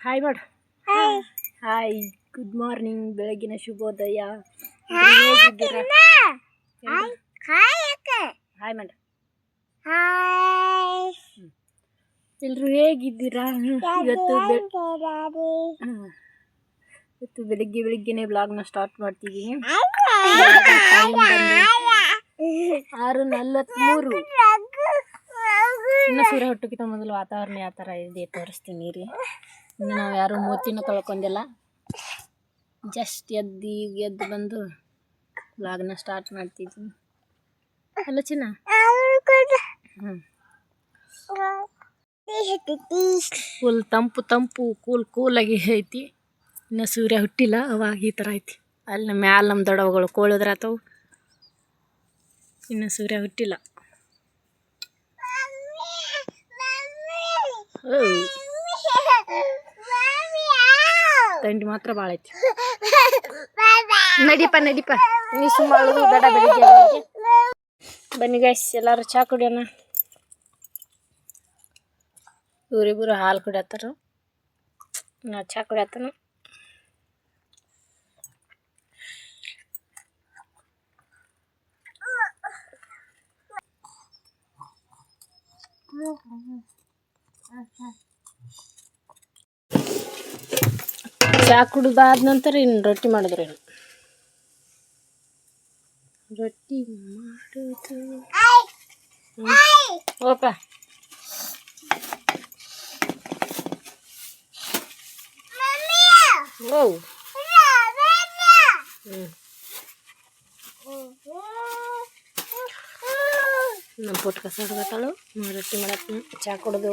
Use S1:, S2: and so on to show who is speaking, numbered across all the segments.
S1: Hi ಮಾಡು hi good morning ಬೆಳಗಿನ ಶುಭೋದಯ. ಹಾಯ್ ಮಾಡು ಎಲ್ರು ಹೇಗಿದ್ದೀರಾ? ಇವತ್ತು. ಇವತ್ತು ಬೆಳಿಗ್ಗೆ ಬೆಳಿಗ್ಗೆನೆ ಬ್ಲಾಗ್ನ ಸ್ಟಾರ್ಟ್ ಮಾಡ್ತಿದ್ದೀನಿ ಆರು ನಲ್ವತ್ಮೂರು. ಇನ್ನು ಸೂರ್ಯ ಹುಟ್ಟಕ್ಕಿಂತ ಮೊದಲು ವಾತಾವರಣ ಯಾವ ಥರ ಇದೆ ತೋರಿಸ್ತೀನಿ ರೀ. ನಾವು ಯಾರು ಮೂತಿನೂ ಕಳ್ಕೊಂಡಿಲ್ಲ ಜಸ್ಟ್ ಎದ್ದು ಈಗ ಎದ್ದು ಬಂದು ಲಾಗ್ನ ಸ್ಟಾರ್ಟ್ ಮಾಡ್ತಿದ್ದೀನಿ ಅಲ್ಲ ಚಿನ್ನ? ಹ್ಞೂ ಫುಲ್ ತಂಪು ತಂಪು ಕೂಲ್ ಕೂಲಾಗಿ ಐತಿ. ಇನ್ನು ಸೂರ್ಯ ಹುಟ್ಟಿಲ್ಲ ಅವಾಗ ಈ ಥರ ಐತಿ. ಅಲ್ಲಿ ಮ್ಯಾಲ ನಮ್ಮ ದೊಡ್ಡವುಗಳು ಕೋಳಿದ್ರಾತವು. ಇನ್ನು ಸೂರ್ಯ ಹುಟ್ಟಿಲ್ಲ. ಓಯ್, ಥಂಡಿ ಮಾತ್ರ ಭಾಳ ಐತಿ ನಡಿಯಪ್ಪ ನಡಿಯಪ್ಪ ನೀ ಸುಮ್ಮ ಅಳುದು ಬೇಡ ಬೆಳಿಗ್ಗೆ ಬೆಳಿಗ್ಗೆ ಬನ್ನಿ ಗೈಸ್ ಎಲ್ಲರೂ ಚಾ ಕುಡಿಯೋಣ ಇವರಿಬ್ಬರು ಹಾಲು ಕುಡಿಯತ್ತಾರ ನಾ ಚಾ ಕುಡಿಯತ್ತಾನ ಚಾ ಕುಡಿದಾದ ನಂತರ ಇನ್ನು ರೊಟ್ಟಿ ಮಾಡಿದ್ರು ಇನ್ನು ರೊಟ್ಟಿ ಮಾಡುದು. ಓಪ ಓ ಹ್ಞೂ ನಮ್ಮ ಪುಟ್ಟ ಕಸ ಹೊಡ್ಗತ್ತಾಳು ನಾ ರೊಟ್ಟಿ ಮಾಡತ್ತೀನಿ ಚಾ ಕುಡ್ದು.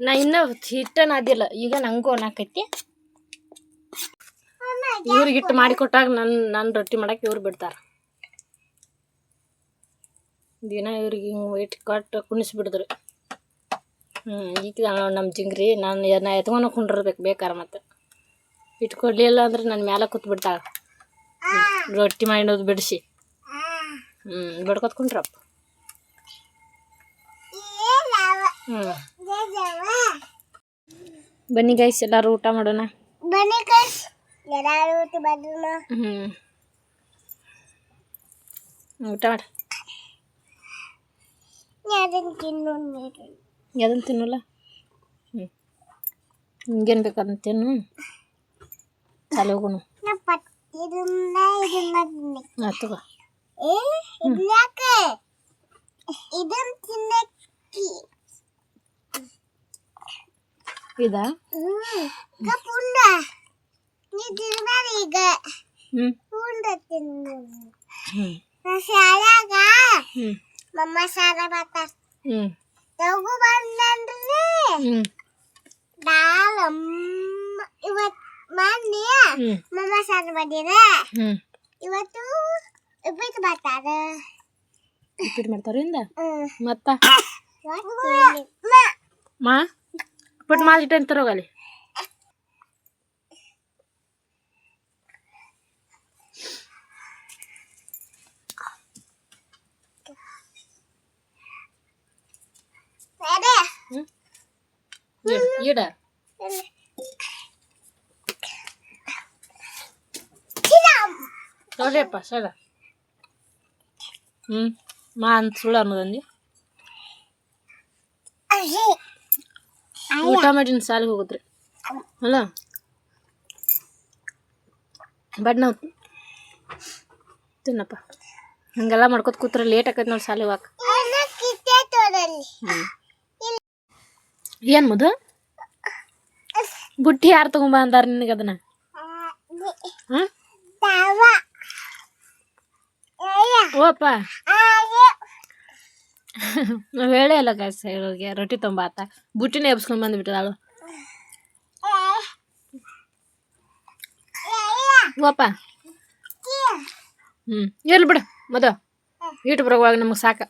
S1: ನಾ ಇನ್ನ ಹಿಟ್ಟನ ಅದಿಲ್ಲ ಈಗ ನನಗೂ ಅನ್ನಕೈತಿ ಇವ್ರಿಗೆ ಹಿಟ್ಟು ಮಾಡಿ ಕೊಟ್ಟಾಗ ನನ್ನ ನನ್ನ ರೊಟ್ಟಿ ಮಾಡಕ್ಕೆ ಇವ್ರು ಬಿಡ್ತಾರ. ದಿನ ಇವ್ರಿಗೆ ಹಿಂಗೆ ವೈಟ್ ಕೊಟ್ಟು ಕುಣಿಸ್ಬಿಡಿದ್ರು. ಹ್ಞೂ ಈಗ ನಮ್ಮ ಜಿಂಗ್ರಿ ನಾನು ನಾ ಎತ್ಕೊಂಡು ಕುಂಡಿರ್ಬೇಕು ಬೇಕಾರ ಮತ್ತೆ. ಹಿಟ್ಟು ಕೊಡಲಿಲ್ಲ ಅಂದ್ರೆ ನನ್ನ ಮ್ಯಾಲೆ ಕೂತ್ ಬಿಡ್ತಾಳೆ. ರೊಟ್ಟಿ ಮಾಡೋದು ಬಿಡಿಸಿ. ಹ್ಞೂ ಬಿಡ್ಕೊತ್ ಕುಂಡ್ರಪ್ಪ. ಹ್ಞೂ ಬನ್ನಿ ಗೈಸ್ ಎಲ್ಲರೂ ಊಟ ಮಾಡೋಣ.
S2: ಬನ್ನಿ ಕಸ್ ಎಲ್ಲಾರು ಊಟ ಮಾಡೋಣ.
S1: ಹ್ಞೂ ಊಟ ಮಾಡಿ.
S2: ಅದನ್ನ ತಿನ್ನು ನೀರು.
S1: ಅದನ್ನು ತಿನ್ನಲ್ಲ? ಹ್ಞೂ ಹಿಂಗೇನು ಬೇಕು ಅದನ್ನು ತಿನ್ನು. ಚಾಲು ಹೋಗೋಣ
S2: ನಾ ಪಟ್ ಇದನ್ನ ಇದನ್ನ ತಿನ್ನಿ
S1: ಹಾಂ ತಗೋ.
S2: ಏ ಇದ್ಯಾಕೆ ಇದನ್ನ ತಿನ್ನಕ್ಕಿ.
S1: ಇದಾ?
S2: ಹ್ಮ್ ಈಗ ಪುಂಡ. ನೀ ತಿನ್ಬೇಡ ಈಗ
S1: ಹ್ಞೂ
S2: ಪುಂಡ ತಿನ್ನು
S1: ಹ್ಞೂ
S2: ನಾ ಶಾಲ್ಯಾಗ
S1: ಹ್ಞೂ
S2: ಮಮ್ಮ ಸಾಲ ಬರ್ತಾರ
S1: ಹ್ಞೂ
S2: ತಗು ಬಂದಂದ್ರೆ
S1: ಹ್ಞೂ
S2: ದಾಳಮ್ಮ ಇವತ್ ಮೊನ್ನೆ
S1: ಹ್ಞೂ
S2: ಮಮ್ಮ ಸಾಲ ಬಂದಿರ
S1: ಹ್ಞೂ
S2: ಇವತ್ತು ಉಪ್ಪಿಟ್ಟು ಬರ್ತಾರ
S1: ಉಪ್ಪಿಟ್ಟು ಮಾಡ್ತಾರಿಂದ
S2: ಹ್ಮ್.
S1: ಮತ್ತ?
S2: ಮ?
S1: ಮಾ ಉಪ್ಪಿಟ್ಟು ಮಾಡಿಟ್ಟು ಅಂತ ಹೋಗಲಿ
S2: ಅದೇ
S1: ಹ್ಞೂ ಇಡ ಇಡ ನೋಡ್ರಿಯಪ್ಪ ಸರ ಹ್ಞೂ ಮಾ ಅಂತ ಸುಳ್ಳು ಅನ್ನೋದಂದು ಊಟ ಮಾಡಿನ ಸಾಲಿಗೆ ಹೋಗುದ್ರಿ. ಅಲ್ಲ? ಬಟ್ ನಾವು ತಿನ್ನಪ್ಪ. ಹಂಗೆಲ್ಲ ಮಾಡ್ಕೊತ ಕೂತ್ರೆ ಲೇಟ್ ಆಕೈತೆ ನೋಡಿ ಸಾಲಿ ಹೋಗಕ್ಕೆ ಏನು ಮದು ಬುಟ್ಟಿ ಯಾರು ತಗೊಂಬ ಅಂದಾರ ನಿನಗೆ ಅದನ್ನ? ಓಪ್ಪ. ನಾವು ಹೇಳೇ ಇಲ್ಲ ಗಾಯ್ಸ್ ಹೇಳೋರಿಗೆ ರೊಟ್ಟಿ ತೊಂಬ ಆತ ಬುಟ್ಟಿನೇ ಎಬ್ಸ್ಕೊಂಡ್ ಬಂದ್ಬಿಟ್ಟದಾಳು ಓಪ್ಪ ಹ್ಞೂ ಎಲ್ಲಿ ಬಿಡು ಮದ ಇಟ್ಟು ಬರೋವಾಗ ನಮಗೆ ಸಾಕ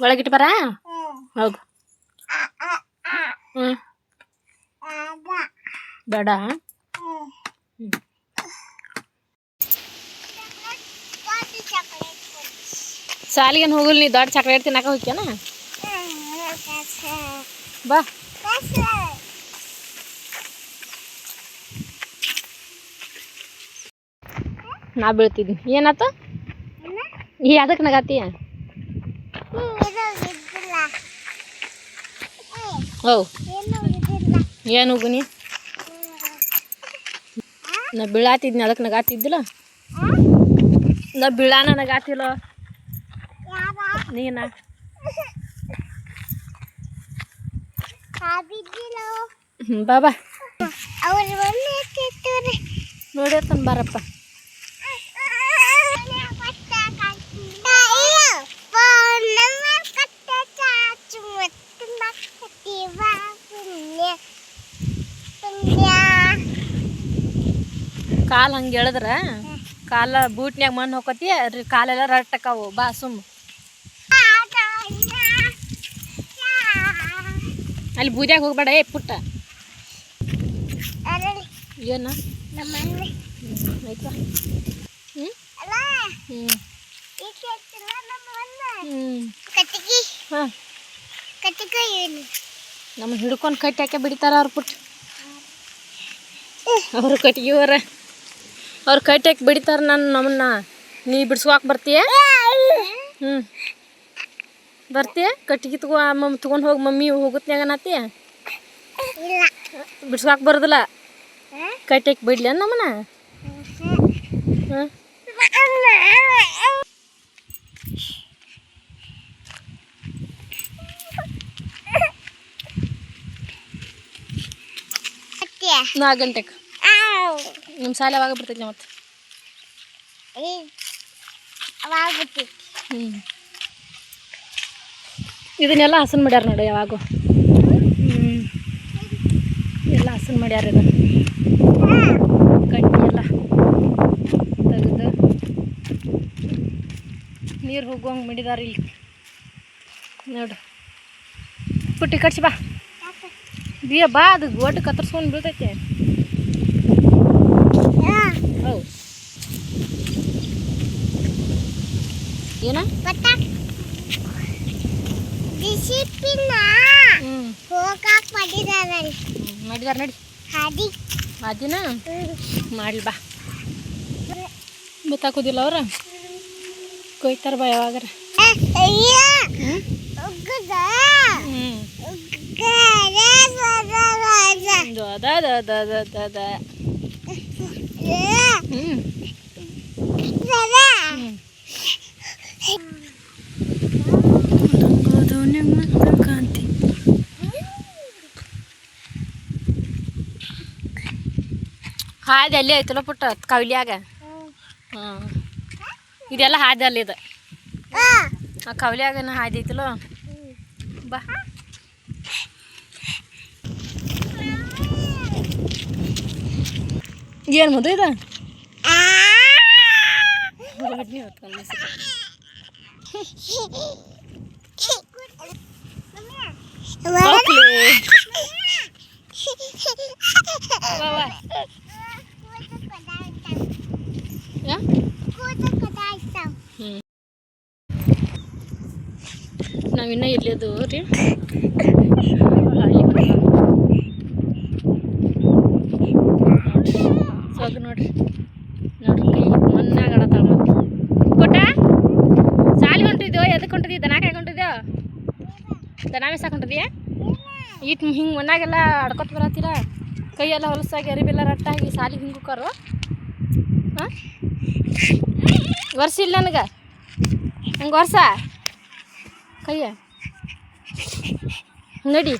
S1: ಒಳಗಿಟ್ಟು ಬರ ಹೋಗು ಹ್ಞೂ ಬೇಡ ಸಾಲಿಗೇನು ಹೋಗಲ್ ನೀ? ದೊಡ್ಡ ಚಾಕ್ಲೇಟ್ ತಿನ್ನಕ ಹೋಗ್ಯಾನ ಬಾ. ನಾ ಬೀಳ್ತಿದ್ನಿ ಏನಾತ? ಈ ಅದಕ್ಕೆ ನಗಾತೀಯ ಓ ಏನು ಹೋಗುನಿ ನಾ? ಬೀಳಾತಿದ್ನಿ ಅದಕ್ಕೆ ನಗಾತಿದ್ದಿಲ್ಲ? ನಾ ಬೀಳಾನ ನಗಾತಿಲ್ಲ. ನೀನ
S2: ಬಾಬಾ
S1: ನೋಡಿರ್ತಾನೆ ಬಾರಪ್ಪ ಕಾಲು ಹಂಗೆ ಎಳೆದ್ರ? ಕಾಲ ಬೂಟ್ನ್ಯಾಗ ಮಣ್ಣು ಹೋಗತಿ ಅದ್ರಿ ಕಾಲೆಲ್ಲ ರಟ್ಟಕ್ಕವು ಬಾ ಸುಮ್. ಅಲ್ಲಿ ಬೂದ್ಯಾಗ ಹೋಗ್ಬೇಡ ಏ ಪುಟ್ಟ. ಏನು? ಆಯ್ತಾ? ಹ್ಞೂ ಹ್ಞೂ ಹಾಂ. ನಮ್ಮನ್ನ ಹಿಡ್ಕೊಂಡು ಕಟ್ಟಿ ಹಾಕಿ ಬಿಡ್ತಾರ ಅವ್ರು ಪುಟ್ಟ. ಅವ್ರು ಕಟ್ಟಿಗೆವರ ಅವ್ರು ಕಟ್ಟಿ ಹಾಕಿ ಬಿಡ್ತಾರ ನಾನು ನಮ್ಮನ್ನ. ನೀ ಬಿಡ್ಸ್ಕೊಕ್ ಬರ್ತೀಯ? ಹ್ಞೂ ಬರ್ತೀಯ? ಕಟ್ಟಿಗೆ ತಗೋ ಮಮ್ಮಿ ತೊಗೊಂಡು ಹೋಗಿ ಮಮ್ಮಿ ಹೋಗುತ್ನ್ಯಾಗ ಅನ್ನತ್ತೀಯ ಬಿಡ್ಸ್ಕೊಕ್ ಬರೋದಿಲ್ಲ? ಕಟ್ಟಿ ಹಾಕಿ ಬಿಡ್ಲಿ ನಮ್ಮನ್ನ? ಹಾಂ ನಾಲ್ಕು ಗಂಟೆಗೆ ನಿಮ್ಮ ಶಾಲೆ ಯಾವಾಗ ಬರ್ತೈತಿ ಮತ್ತೆ? ಹ್ಞೂ ಇದನ್ನೆಲ್ಲ ಹಸನ್ ಮಾಡ್ಯಾರ ನೋಡಿ ಯಾವಾಗೂ. ಹ್ಞೂ ಎಲ್ಲ ಹಸನ್ ಮಾಡ್ಯಾರ ಇದು ಕಟ್ಟಿ ಎಲ್ಲ ತೆಗೆದು ನೀರು ಹೋಗುವಂಗೆ ಮಾಡಿದಾರ ಇಲ್ಲಿ. ನೋಡು. ಪುಟ್ಟಿ ಕಟ್ಸಿ ಬಾ. ಬಿಯ ಬಾ ಅದು ಒಟ್ಟು ಕತ್ತರ್ಸ್ಕೊಂಡು ಬೀಳ್ತೈತೆ. ಹೌ ಏನ?
S2: ಡಿಸಿಪ್ಲಿನ ಹೋಗಾಕ್ ಮಾಡಿದಾರಲ್ಲ.
S1: ಮಾಡಿದಾರ ನೋಡಿ.
S2: ಹಾದಿ.
S1: ಅದಿನ ಮಾಡ್ಲಿ ಬಾ. ಗೊತ್ತಾಕೋದಿಲ್ಲ ಅವ್ರ? ಕೊಯ್ತಾರ ಬಾ ಯಾವಾಗಾರ. ಹ್ಞೂ ಅದ ಅದ ಅದ ಅದ ಅದ ಅದ ಹ್ಞೂ ಹ್ಞೂ ಹಾದಿ ಅಲ್ಲೇ ಐತಲ್ಲ ಪುಟ್ಟ ಕವಲಿಯಾಗ ಹಾಂ ಇದೆಲ್ಲ ಹಾದಿ ಅಲ್ಲಿ ಇದು ಆ ಕವಲಿಯಾಗನ ಹಾದಿ ಐತಲ್ಲ ಬಾ ಏನು ಮದು ಇದು ನಾವಿನ್ನ ಇಲ್ಲದು ರೀ? ಸೊಗ್ ನೋಡ್ರಿ. ನೋಡ್ರಿ ಮೊನ್ನೆ ಮನ್ನಾಗ ಆಡತ್ತಾಳ ಮತ್ತೆ. ಪುಟ್ಟ ಸಾಲಿ ಹೊಂಟಿದ್ಯೋ? ಎದಕ್ಕೆ ಹೊಂಟಿದಿ ದನ ಕಾಯ್ಕ ಹೊಂಟಿದ್ಯೋ? ದನ ಮೇಸಾಕ್ ಹೊಂಟಿದ್ಯಾ? ಇಟ್ ಹಿಂಗೆ ಮನೆಯಾಗೆಲ್ಲ ಅಡ್ಕೊತ ಬರತ್ತೀರ? ಕೈಯೆಲ್ಲ ಹೊಲಸಾಗಿ ಅರಿಬೆಲ್ಲ ರಟ್ಟಾಗಿ ಸಾಲಿ ಹಿಂಗೆ ಕರು ಹಾಂ? ವರ್ಷ ಇಲ್ಲ ನನಗೆ? ಹಂಗೆ ವರ್ಷ? ಕೈಯ. ನಡಿ.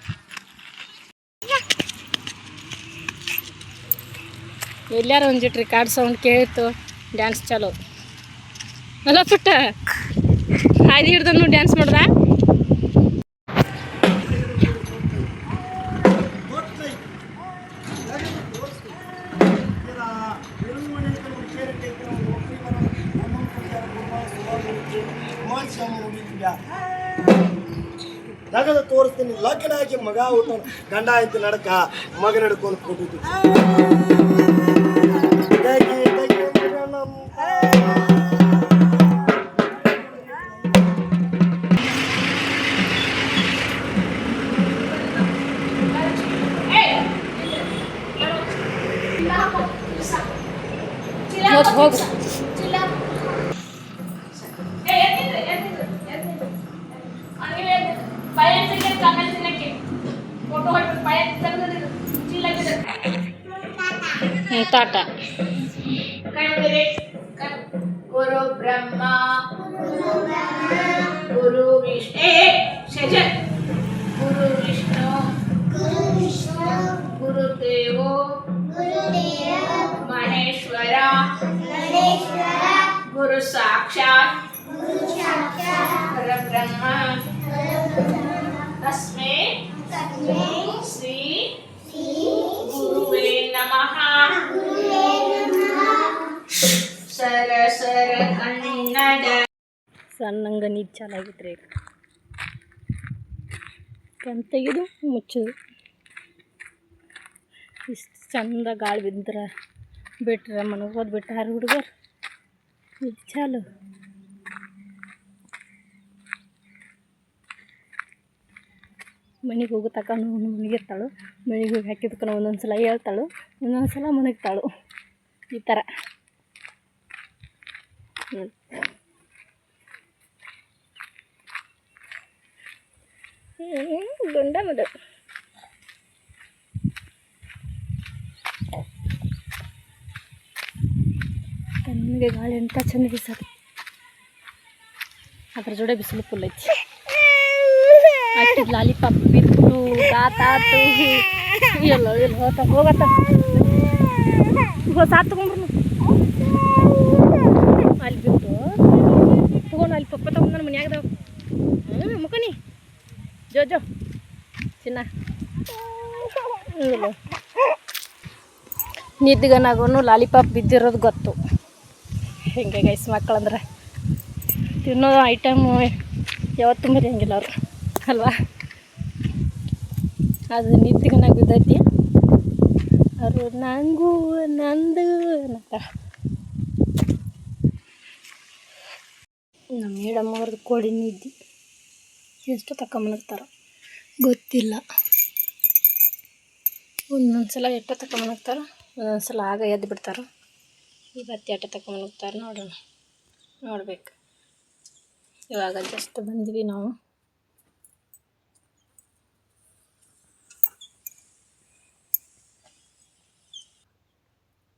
S1: ಎಲ್ಲಾರು ಒಂದಿಟ್ರಿ ಕಾಡ್ ಸೌಂಡ್ ಕೇಳಿತ್ತು ಡ್ಯಾನ್ಸ್ ಚಾಲು. ಅಲ್ಲ ಪುಟ್ಟ ಹಾದಿ ಹಿಡ್ದನು ಡ್ಯಾನ್ಸ್ ಮಾಡ್ದ
S3: ನಗದ ತೋರಿಸ್ತೀನಿ ಲಗ್ನ ಆಗಿ ಮಗ ಊಟ ಗಂಡ ಆಯ್ತು ನಡಕ ಮಗ ನಡ್ಕೊಂಡು ಕೊಟ್ಟಿದ್ದು ತೆಗಿ,
S1: ತಾಟ
S4: ಗುರು ಬ್ರಹ್ಮ ಗುರು ವಿಷ್ಣು ಸಜನ್ ಗುರು ವಿಷ್ಣು ಗುರುದೇವೋ ಮಹೇಶ್ವರ ಗುರು ಸಾಕ್ಷಾತ್ ಪರಬ್ರಹ್ಮ ತಸ್ಮೈ
S1: ಸಣ್ಣಂಗ ನೀರು ಚಾಲಾಗಿತ್ರಿ. ಕಣ್ ತೆಗೆದು ಮುಚ್ಚೋದು ಇಷ್ಟು ಚಂದ ಗಾಳಿ ಬಿದ್ರೆ ಬಿಟ್ರೆ ಮನೆಗೆ ಹೋದ್ ಬಿಟ್ಟಾರ ಹುಡುಗರು ಇದು ಚಾಲು. ಮನೆಗೆ ಹೋಗೋ ತಕ್ಕ ಮನೆಗಿರ್ತಾಳು ಮನೆಗೆ ಹೋಗಿ ಹಾಕಿದ್ಕನ ಒಂದೊಂದು ಸಲ ಹೇಳ್ತಾಳು. ಒಂದೊಂದು ಸಲ ಮನಗ್ತಾಳು ಈ ಥರ ಹ್ಞೂ മുതൽ ತಣ್ಣಗೆ ಗಾಳಿ ಎಂತ ಚಂದ ಬಿಸದು ಅದ್ರ ಜೋಡೆ ಬಿಸಿಲು ಫುಲ್ ಐತಿ ಹಾಕಿದ್ ಲಾಲಿಪಾಪ್ ಬಿತ್ತು ತಾತಾತು ಎಲ್ಲ ಎಲ್ಲ ಹೋತ ಹೋಗತ್ತ ಸಾತ್ ತಗೊಂಡ್ರು ಅಲ್ಲಿ ಬಿತ್ತು ತಗೊಂಡು ಅಲ್ಲಿ ಪಪ್ಪ ತಗೊಂಡ್ ನನ್ನ ಮನ್ಯಾಗದವ ಹ್ಞೂ ಮುಖನಿ ಜೋ ಜೋ ಚಿನ್ನ ನಗೂ ಲಾಲಿಪಾಪ್ ಬಿದ್ದಿರೋದು ಗೊತ್ತು. ಹಿಂಗೆ ಗೈಸ್ ಮಕ್ಕಳಂದ್ರೆ. ತಿನ್ನೋ ಐಟಮ್ ಯಾವತ್ತು ಮರಿಯಂಗಿಲ್ಲ ಅವ್ರು. ಅಲ್ವಾ? ಅದು ನಿದ್ಗನಾಗ ಬಿದ್ದೈತಿ. ಅವರು ನಂಗೂ ನಂದು ಅಂತ ನಮ್ಮ ಮೇಡಮ್ ಅವ್ರದ್ದು ಕೋಳಿ ನಿದ್ದೆ ಎಷ್ಟು ತಕೊಂಬನಗ್ತಾರ ಗೊತ್ತಿಲ್ಲ. ಒಂದೊಂದು ಸಲ ಎಟ್ಟು ತಕೊಂಬನಗ್ತಾರ ಒಂದೊಂದು ಸಲ ಆಗ ಎದ್ದು ಬಿಡ್ತಾರೆ. ಇವತ್ತು ಎಟ್ಟು ತಕೊಂಬನಗ್ತಾರೆ ನೋಡೋಣ. ನೋಡ್ಬೇಕು. ಇವಾಗ ಜಸ್ಟ್ ಬಂದ್ವಿ ನಾವು.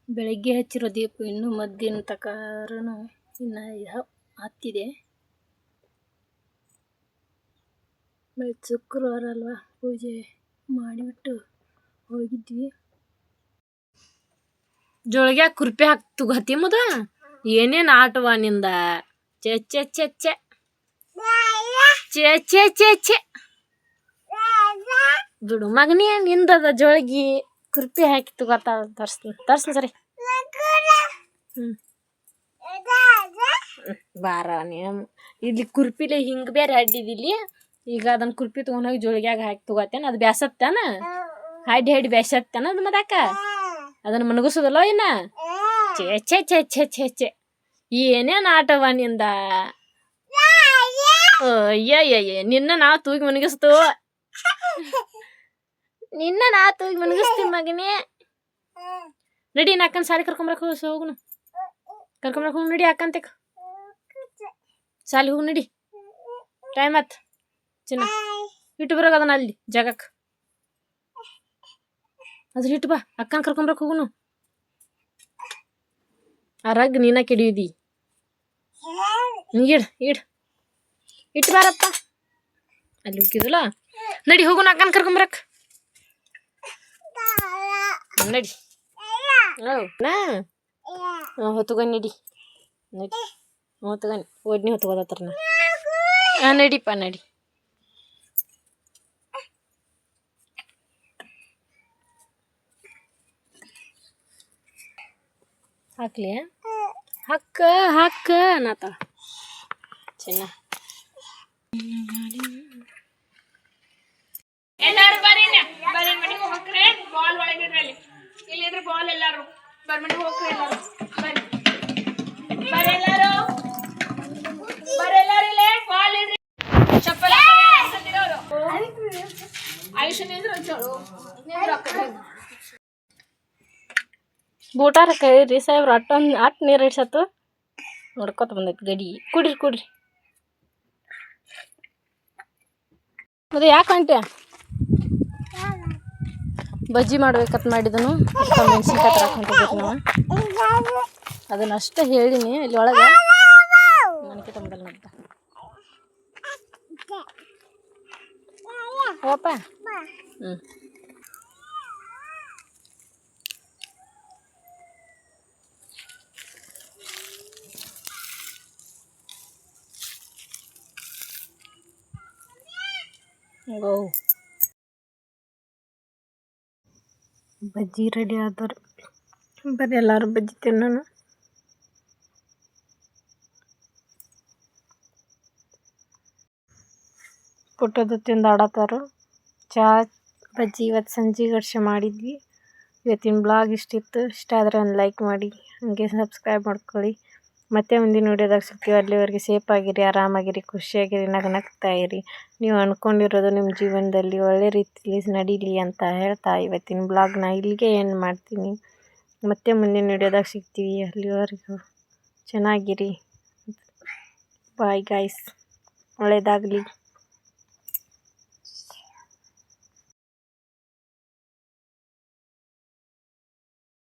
S1: ಬೆಳಗ್ಗೆ ಹಚ್ಚಿರೋ ದೀಪ ಇನ್ನೂ ಮಧ್ಯಾಹ್ನ ತಕಾರೂ ಇನ್ನು ಹತ್ತಿದೆ. ಬೆಳಗ್ಗೆ ಶುಕ್ರವಾರ ಅಲ್ವಾ ಪೂಜೆ ಮಾಡಿಬಿಟ್ಟು ಹೋಗಿದ್ವಿ. ಜೋಳಿಗೆ ಕುರ್ಪಿ ಹಾಕ್ತು ಗತಿ ಮುದ? ಏನೇನು ಆಟವ ನಿಂದ? ಚೆ ಚೆ ಚೆ ಚೆ ಚೆ ಚೆ ಚೆ ಚೆ ಬಿಡು ಮಗನೇ, ನಿಂದದ ಜೋಳಿಗೆ ಕುರ್ಪಿ ಹಾಕಿ ತಗೋತ ತರ್ಸ್ತೀನಿ ತರ್ಸ್ತೀನಿ ಸರಿ. ಹ್ಞೂ ಬಾರ ನೀ ಇಲ್ಲಿ ಕುರ್ಪಿಲೆ ಹಿಂಗೆ ಬೇರೆ ಅಡ್ಡಿದಿಲ್ಲಿ. ಈಗ ಅದನ್ನ ಕುರ್ಪಿ ತೊಗೊಂಡೋಗಿ ಜೋಳಿಗ್ಯಾಗ ಹಾಕಿ ತಗೋತೇನೆ. ಅದು ಬ್ಯಾಸತ್ತೇನ? ಹಾಡಿ ಹಾಡಿ ಬ್ಯಾಸತ್ತೇನ ಅದು ಮದಾಕ ಅದನ್ನ ಮನಗಿಸೋದಲ್ಲ ಇನ್ನ? ಛೇ ಛೇ ಛೇ ಛೇ ಛೇ ಛೇ. ಏನೇನು ಆಟವ ನಿಂದ? ಅಯ್ಯಯ್ಯ ನಿನ್ನ ನಾವು ತೂಗಿ ಮನಗಿಸ್ತು. ನಿನ್ನ ನಾ ತೂಗಿ ಮನಗಿಸ್ತೀವಿ ಮಗನೇ. ನಡಿ ನಾ ಅಕ್ಕನ ಸಾಲಿ ಕರ್ಕೊಂಬರಕ್ಕೆ ಹೋಗಿ, ಹೋಗುನು. ಹೋಗಿ ನಡಿ ಅಕ್ಕಂತೆಕ್ ಸಾಲಿ ಹೋಗಿ ನಡಿ. ಟೈಮ್ ಆತ್. ಚಿನ್ನ ಇಟ್ಟು ಬರೋಕ್ ಅದನ್ನ ಅಲ್ಲಿ ಜಾಗಕ್ಕೆ. ಅದ್ರ ಇಟ್ಟು ಬಾ ಅಕ್ಕನ ಕರ್ಕೊಂಬರಕ್ಕೆ ಹೋಗುನು. ಆ ರಗ್ ನೀನ ಕೆಡಿಯುದಿ. ಇಡ್ ಇಡ್. ಇಟ್ಟು ಬಾರಪ್ಪ. ಅಲ್ಲಿ ಹೋಗಿದಲ್ಲ ನಡಿ ಹೋಗುನು ಅಕ್ಕನ ಕರ್ಕೊಂಬರಕ್ ನಡಿ. ನಾ. ಹೊತ್ತುಗ ನಡಿ. ನಡಿ. ಓಡ್ನಿ ಒಡ್ನಿ ಹೊತ್ಕೋದತ್ರ ನಾ. ನಡಿಪ್ಪ ನಡಿ. ಹಾಕ್ಲಿ ಹಕ್ಕ ಹಕ್ಕ ಅನ್ನತ್ತ ಚಿನ್ನ
S4: ಎಲ್ಲಾರು ಬರ್ರಿ ಬರ್ರಿ ಮನೆಗೆ ಹೋಗ್ರಿ ಬಾಲ್ ಒಳಗಿಡ್ರಿ ಅಲ್ಲಿ ಇಲ್ಲಿದ್ರೆ ಬಾಲ್ ಎಲ್ಲಾರು ಬರ್ ಮನೆಗೆ ಹೋಗ್ರಿ ಎಲ್ಲಾರು ಬರ್ರಿ ಬರ್ರಿ ಎಲ್ಲಾರು ಬರ್ರಿ ಎಲ್ಲಾರು ಇಲ್ಲೇ ಬಾಲ್ ಇಡ್ರಿ ಚಪ್ಪಲ್ ಹಾಕಿರೋರು ಆಯುಷ್ ನಿಂದ್ರು ಚಳು ನಿಂದ್ರು ಅಕ್ಕ
S1: ಬೂಟಾರ ಕೈರಿ ಸಾಹೇಬ್ರ ಅಟ್ಟೊಂದು ಅಟ್ ನೀರು ಇಡ್ಸತ್ತು ನೋಡ್ಕೊತ ಬಂದೈತಿ ಗಡಿ. ಕುಡ್ರಿ ಕುಡ್ರಿ. ಅದು ಯಾಕೆ ಹೊಂಟ್ಯ ಬಜ್ಜಿ ಮಾಡ್ಬೇಕಂತ ಮಾಡಿದನು. ಮೆಣಸಿನ್ಕಾಯಿ ಅದನ್ನ ಹೇಳಿನಿ. ಇಲ್ಲಿ ಒಳಗೆ ನನಗೆ ಹೋಪ. ಹ್ಞೂ ಬಜ್ಜಿ ರೆಡಿ ಆದರು ಬರೀ ಎಲ್ಲರೂ ಬಜ್ಜಿ ತಿನ್ನೋಣ. ಪುಟ್ಟದ್ದು ತಿಂದು ಆಡತ್ತಾರು. ಚಾ, ಬಜ್ಜಿ ಇವತ್ತು ಸಂಜೆ ವರ್ಷ ಮಾಡಿದ್ವಿ. ಇವತ್ತಿನ ಬ್ಲಾಗ್ ಇಷ್ಟಿತ್ತು. ಇಷ್ಟ ಆದರೆ ಒಂದು ಲೈಕ್ ಮಾಡಿ, ಹಾಗೆ ಸಬ್ಸ್ಕ್ರೈಬ್ ಮಾಡ್ಕೊಳ್ಳಿ. ಮತ್ತೆ ಮುಂದಿನ ವಿಡಿಯೋದಾಗ ಸಿಗ್ತೀವಿ. ಅಲ್ಲಿವರೆಗೆ ಸೇಫ್ ಆಗಿರಿ, ಆರಾಮಾಗಿರಿ, ಖುಷಿಯಾಗಿರಿ, ನಗ ನಗ್ತಾ ಇರಿ. ನೀವು ಅಂದ್ಕೊಂಡಿರೋದು ನಿಮ್ಮ ಜೀವನದಲ್ಲಿ ಒಳ್ಳೆ ರೀತಿಲಿ ನಡೀಲಿ ಅಂತ ಹೇಳ್ತಾ ಇವತ್ತಿನ ಬ್ಲಾಗ್ನ ಇಲ್ಲಿಗೆ ಏನು ಮಾಡ್ತೀನಿ. ಮತ್ತೆ ಮುಂದಿನ ವಿಡಿಯೋದಾಗ ಸಿಗ್ತೀವಿ. ಅಲ್ಲಿವರೆಗೂ ಚೆನ್ನಾಗಿರಿ. ಬಾಯ್ ಗಾಯ್ಸ್ ಒಳ್ಳೆಯದಾಗಲಿ